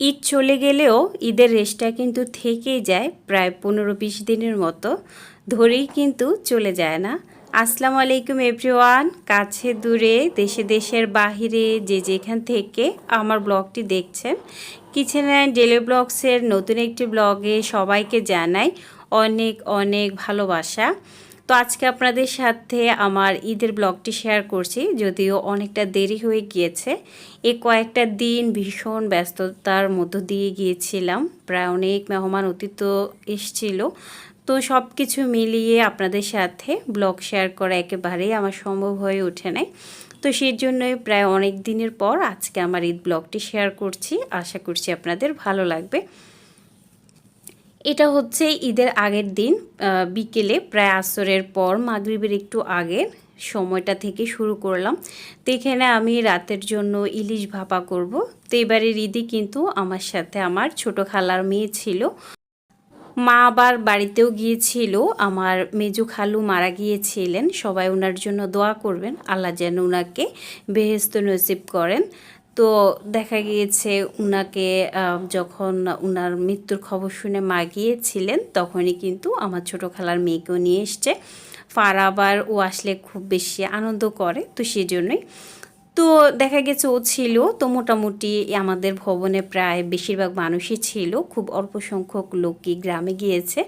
ঈদ চলে গেলেও ঈদের রেশটা কিন্তু থেকেই যায়, প্রায় পনেরো বিশ দিনের মতো। ধরেই কিন্তু চলে যায় না। আসসালামু আলাইকুম এভরিওয়ান, কাছে দূরে, দেশে দেশের বাহিরে, যে যেখান থেকে আমার ব্লগটি দেখছেন। কিচেন অ্যান্ড ডেলি ব্লগসের নতুন একটি ব্লগে সবাইকে জানাই অনেক অনেক ভালোবাসা। তো আজকে আপনাদের সাথে আমার ঈদের ব্লগটি শেয়ার করছি, যদিও অনেকটা দেরি হয়ে গিয়েছে। এ কয়েকটা দিন ভীষণ ব্যস্ততার মধ্য দিয়ে গিয়েছিলাম, প্রায় অনেক মেহমান অতীত এসছিল। তো সব কিছু মিলিয়ে আপনাদের সাথে ব্লগ শেয়ার করা একেবারেই আমার সম্ভব হয়ে ওঠে নাই। তো সেই জন্যই প্রায় অনেক দিনের পর আজকে আমার ঈদ ব্লগটি শেয়ার করছি। আশা করছি আপনাদের ভালো লাগবে। এটা হচ্ছে ঈদের আগের দিন বিকেলে প্রায় আসরের পর, মাগরিবের একটু আগের সময়টা থেকে শুরু করলাম। তো এখানে আমি রাতের জন্য ইলিশ ভাপা করব। তো এবারের ঈদে কিন্তু আমার সাথে আমার ছোট খালার মেয়ে ছিল। মা আবার বাড়িতেও গিয়েছিল। আমার মেজু খালু মারা গিয়েছিলেন। সবাই ওনার জন্য দোয়া করবেন। আল্লাহ যেন ওনাকে বেহেস্ত নসিব করেন। তো দেখা গিয়েছে উনাকে যখন উনার মৃত্যুর খবর শুনে মা গিয়েছিলেন, তখনই কিন্তু আমার ছোটো খালার মেয়েকেও নিয়ে এসছে। ফার আবার ও আসলে খুব বেশি আনন্দ করে, তো সেই জন্যই তো দেখা গেছে ও ছিল, তো মোটামুটি আমাদের ভবনে প্রায় বেশিরভাগ মানুষই ছিল, খুব অল্প সংখ্যক লোকই গ্রামে গিয়েছে।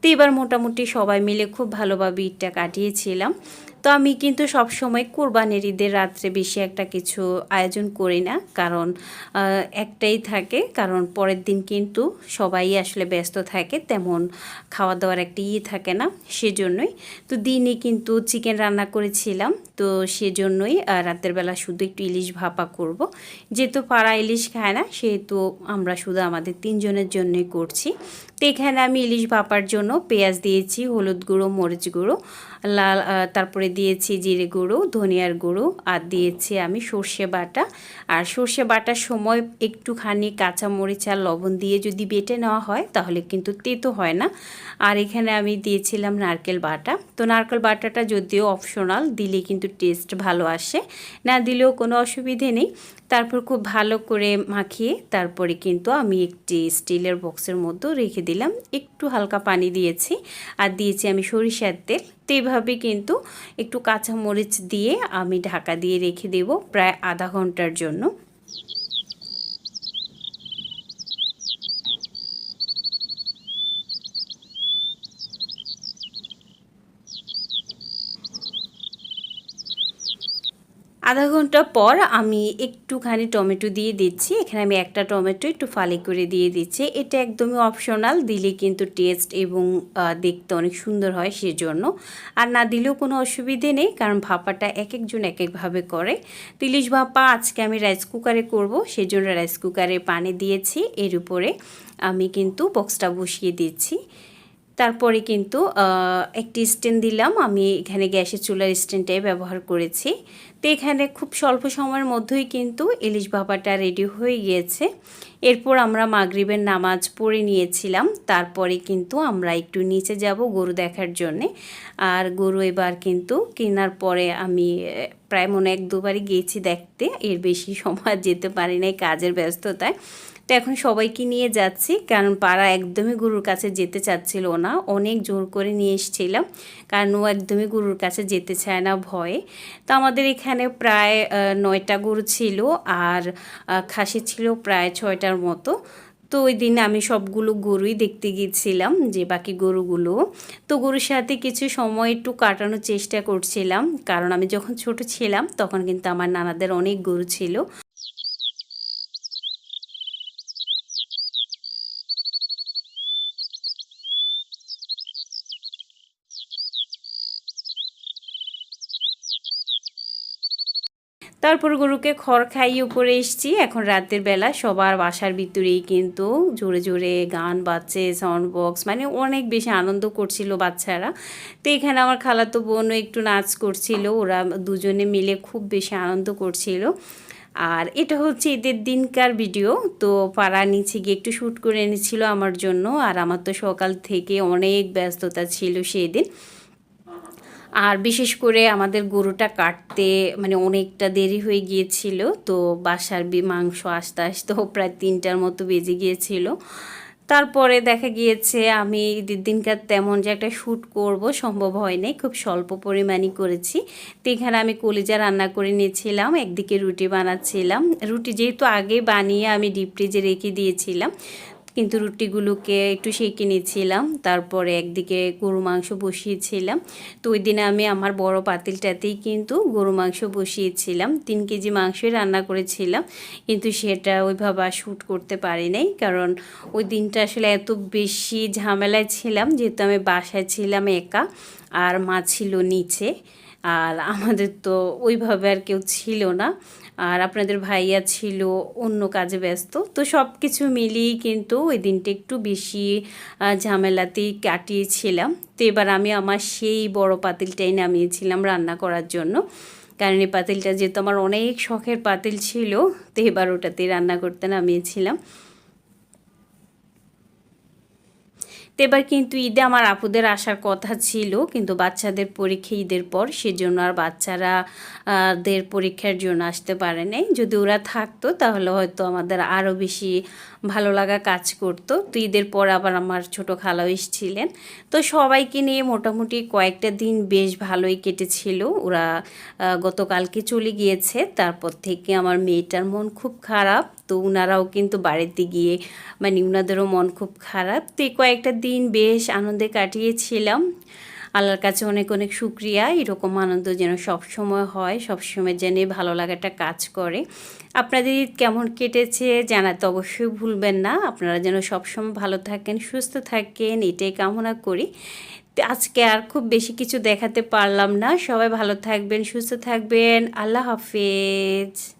তো এবার মোটামুটি সবাই মিলে খুব ভালোভাবে ঈদটা কাটিয়েছিলাম। তো আমি কিন্তু সব সময় কোরবানির ঈদের রাত্রে বেশি একটা কিছু আয়োজন করি না। কারণ একটাই থাকে, কারণ পরের দিন কিন্তু সবাই আসলে ব্যস্ত থাকে, তেমন খাওয়া দাওয়ার একটা ইয়ে থাকে না, সেজন্যই। তো দিনে কিন্তু চিকেন রান্না করেছিলাম, তো সেজন্যই রাতের বেলা শুধু একটু ইলিশ ভাপা করব। যেহেতু পাড়া ইলিশ খায় না, সেহেতু আমরা শুধু আমাদের তিনজনের জন্যই করছি। তো এখানে আমি ইলিশ ভাপার জন্য পেঁয়াজ দিয়েছি, হলুদ গুঁড়ো, মরিচ গুঁড়ো লাল তারপরে দিয়েছি জিরে গুঁড়ো, ধনিয়ার গুঁড়ো, আর দিয়েছি আমি সর্ষে বাটা। আর সর্ষে বাটার সময় একটুখানি কাঁচা মরিচ আর লবণ দিয়ে যদি বেটে নেওয়া হয়, তাহলে কিন্তু তেতো হয় না। আর এখানে আমি দিয়েছিলাম নারকেল বাটা। তো নারকেল বাটাটা যদিও অপশনাল দিলে কিন্তু টেস্ট ভালো আসে। না দিলেও কোনো অসুবিধে নেই। তারপর খুব ভালো করে মাখিয়ে তারপরে কিন্তু আমি একটি স্টিলের বক্সের মধ্যে রেখে দিলাম। একটু হালকা পানি দিয়েছি। আর দিয়েছি আমি সরিষার তেল। তো এইভাবে কিন্তু একটু কাঁচামরিচ দিয়ে আমি ঢাকা দিয়ে রেখে দেব প্রায় আধা ঘণ্টার জন্য। আধা ঘণ্টা পর আমি একটুখানি টমেটো দিয়ে দিচ্ছি। এখানে আমি একটা টমেটো একটু ফালি করে দিয়ে দিচ্ছি। এটা একদমই অপশনাল দিলে কিন্তু টেস্ট এবং দেখতে অনেক সুন্দর হয় সেজন্য। আর না দিলেও কোনো অসুবিধে নেই, কারণ ভাপাটা এক একজন এক একভাবে করে। তিলিশ ভাপা আজকে আমি রাইস কুকারে করব, সেজন্য রাইস কুকারে পানি দিয়েছি। এর উপরে আমি কিন্তু বক্সটা বসিয়ে দিচ্ছি। তারপরে কিন্তু একটি স্ট্যান্ড দিলাম। আমি এখানে গ্যাসের চুলার স্ট্যান্ডটাই ব্যবহার করেছি। তো এখানে খুব স্বল্প সময়ের মধ্যেই কিন্তু ইলিশ বাবাটা রেডি হয়ে গিয়েছে। এরপর আমরা মাগরিবের নামাজ পড়ে নিয়েছিলাম। তারপরে কিন্তু আমরা একটু নিচে যাব গরু দেখার জন্যে। আর গরু এবার কিন্তু কেনার পরে আমি প্রায় মনে এক দুবারই গিয়েছি দেখতে। এর বেশি সময় যেতে পারি নাই কাজের ব্যস্ততায়। তো এখন সবাইকে নিয়ে যাচ্ছি, কারণ পাড়া একদমই গুরুর কাছে যেতে চাচ্ছিল না। অনেক জোর করে নিয়ে এসেছিলাম, কারণ ও একদমই গুরুর কাছে যেতে চায় না ভয়ে। তো আমাদের এখানে প্রায় নয়টা গরু ছিল আর খাসি ছিল প্রায় ছয়টার মতো। তো ওই দিন আমি সবগুলো গরুই দেখতে গিয়েছিলাম, যে বাকি গরুগুলো। তো গরুর সাথে কিছু সময় একটু কাটানোর চেষ্টা করছিলাম, কারণ আমি যখন ছোট ছিলাম তখন কিন্তু আমার নানাদের অনেক গরু ছিল। তারপর গরুকে খড় খাইয়ে উপরে এসছি। এখন রাতের বেলা সবার বাসার ভিতরেই কিন্তু জোরে জোরে গান বাজছে সাউন্ড বক্স মানে অনেক বেশি আনন্দ করছিল বাচ্চারা। তো এখানে আমার খালাতো বোনও একটু নাচ করছিল, ওরা দুজনে মিলে খুব বেশি আনন্দ করছিল। আর এটা হচ্ছে ঈদের দিনকার ভিডিও, তো পাড়া নিচে গিয়ে একটু শ্যুট করে এনেছিল আমার জন্য। আর আমার তো সকাল থেকে অনেক ব্যস্ততা ছিল সেই দিন আর বিশেষ করে আমাদের গরুটা কাটতে মানে অনেকটা দেরি হয়ে গিয়েছিল, তো বাসার মাংস আসতে আসতেও প্রায় তিনটার মতো বেজে গিয়েছিল। তারপরে দেখা গিয়েছে আমি ঈদের দিনকার তেমন যে একটা শ্যুট করব সম্ভব হয় নাই, খুব স্বল্প পরিমাণই করেছি। তো এখানে আমি কলিজা রান্না করে নিয়েছিলাম, একদিকে রুটি বানাচ্ছিলাম। রুটি যেহেতু আগে বানিয়ে আমি ডিপ ফ্রিজে রেখে দিয়েছিলাম কিন্তু রুটিগুলোকে একটু সেঁকে নিয়েছিলাম। তারপরে একদিকে গরু মাংস বসিয়েছিলাম। তো ওই দিনে আমি আমার বড় পাতিলটাতেই কিন্তু গরু মাংস বসিয়েছিলাম। তিন কেজি মাংসই রান্না করেছিলাম, কিন্তু সেটা ওইভাবে আর শ্যুট করতে পারি নাই। কারণ ওই দিনটা আসলে এত বেশি ঝামেলায় ছিলাম, যেহেতু আমি বাসায় ছিলাম একা, আর মা ছিল নিচে। আর আমাদের তো ওইভাবে আর কেউ ছিল না। আর আপনাদের ভাইয়া ছিল, অন্য কাজে ব্যস্ত। তো সব কিছু মিলিয়েই কিন্তু ওই দিনটা একটু বেশি ঝামেলাতেই কাটিয়েছিলাম। তো এবার আমি আমার সেই বড় পাতিলটাই নামিয়েছিলাম রান্না করার জন্য। কারণ এই পাতিলটা যেহেতু আমার অনেক শখের পাতিল ছিল, তো এবার ওটাতেই রান্না করতে নামিয়েছিলাম। তো এবার কিন্তু ঈদে আমার আপুদের আসার কথা ছিল, কিন্তু বাচ্চাদের পরীক্ষা ঈদের পর সেজন্য আর বাচ্চারা দের পরীক্ষার জন্য আসতে পারে নাই যদি ওরা থাকতো তাহলে হয়তো আমাদের আরও বেশি ভালো লাগা কাজ করতো। তো ঈদের পর আবার আমার ছোট খালাও এসেছিলেন তো সবাইকে নিয়ে মোটামুটি কয়েকটা দিন বেশ ভালোই কেটেছিল। ওরা গতকালকে চলে গিয়েছে, তারপর থেকে আমার মেয়েটার মন খুব খারাপ। তো ওনারাও কিন্তু বাড়িতে গিয়ে মানে ওনাদেরও মন খুব খারাপ। তো এই কয়েকটা দিন বেশ আনন্দে কাটিয়েছিলাম। আল্লাহর কাছে অনেক অনেক শুক্রিয়া। এরকম আনন্দ যেন সবসময় হয় সবসময় যেন ভালো লাগাটা কাজ করে। আপনাদের কেমন কেটেছে জানাতে অবশ্যই ভুলবেন না। আপনারা যেন সবসময় ভালো থাকেন, সুস্থ থাকেন, এটাই কামনা করি। আজকে আর খুব বেশি কিছু দেখাতে পারলাম না। সবাই ভালো থাকবেন, সুস্থ থাকবেন। আল্লাহ হাফেজ।